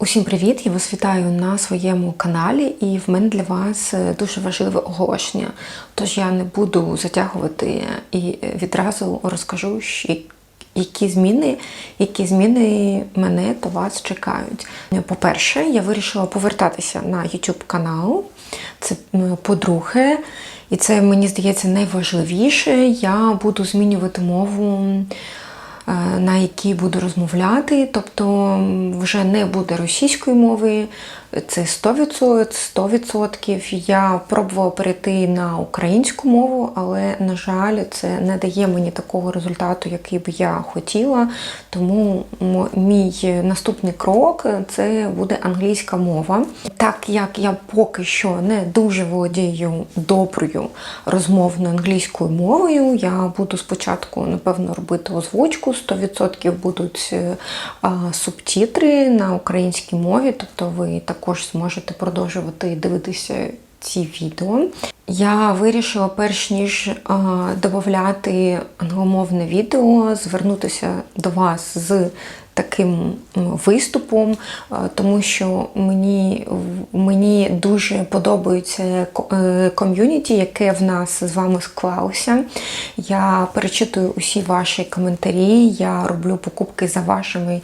Усім привіт! Я вас вітаю на своєму каналі, і в мене для вас е, дуже важливе оголошення. Тож я не буду затягувати і відразу розкажу, які зміни, які зміни мене та вас чекають. По-перше, я вирішила повертатися на YouTube канал. Це по-друге, і це мені здається найважливіше. Я буду змінювати мову е, на якій буду розмовляти, тобто вже не буде російської мови, це 100%, 100%. Я пробувала перейти на українську мову, але, на жаль, це не дає мені такого результату, який би я хотіла. Тому мій наступний крок це буде англійська мова. Так як я поки що не дуже володію доброю розмовною англійською мовою, я буду спочатку, напевно, робити озвучку, 100% будуть субтітри а, субтитри на українській мові, тобто ви також зможете продовжувати дивитися ці відео. Я вирішила, перш ніж додати англомовне відео, звернутися до вас з таким виступом, тому що мені, мені дуже подобається е, ком'юніті, яке в нас з вами склалося. Я перечитую усі ваші коментарі, я роблю покупки за вашими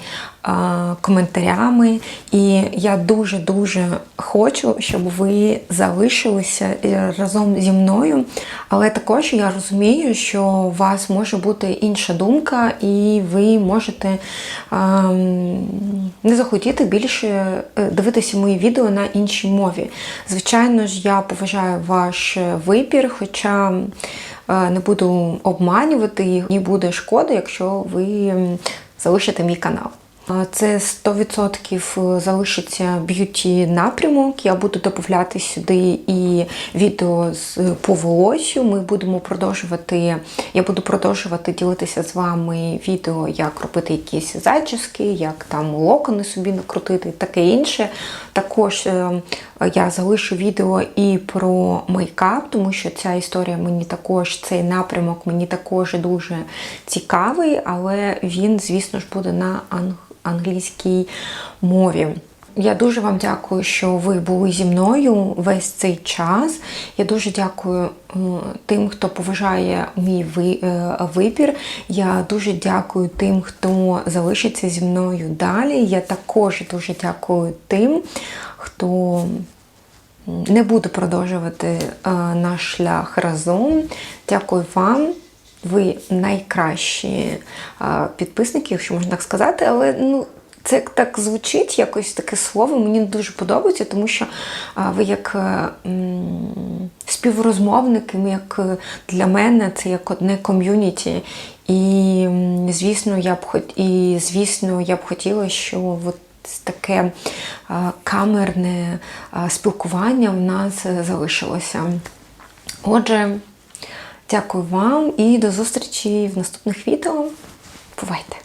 коментарями, і я дуже-дуже хочу, щоб ви залишилися е, разом зі мною. Але також я розумію, що у вас може бути інша думка, і ви можете ем, не захотіти більше е, дивитися мої відео на іншій мові. Звичайно ж, я поважаю ваш вибір, хоча е, не буду обманювати, і мені буде шкода, якщо ви залишите мій канал. Це 100% залишиться б'юті напрямок. Я буду додати сюди і відео з по волосю. Ми будемо продовжувати. Я буду продовжувати ділитися з вами відео, як робити якісь зачіски, як там локони собі накрутити, таке інше. Також е, я залишу відео і про мейкап, тому що ця історія мені також, цей напрямок мені також дуже цікавий, але він, звісно ж, буде на анг- англійській мові. Я дуже вам дякую, що ви були зі мною весь цей час. Я дуже дякую е, тим, хто поважає мій е, вибір. Я дуже дякую тим, хто залишиться зі мною далі. Я також дуже дякую тим, хто не буде продовжувати е, наш шлях разом. Дякую вам. Ви найкращі підписники, якщо можна так сказати, але ну. Це так звучить, якось таке слово. Мені дуже подобається, тому що ви як е, співрозмовники, ми як е, для мене це як одне ком'юніті. І звісно, я б хот... і звісно, я б хотіла, що от таке камерне спілкування в нас е, залишилося. Отже, дякую вам і до зустрічі в наступних відео. Бувайте!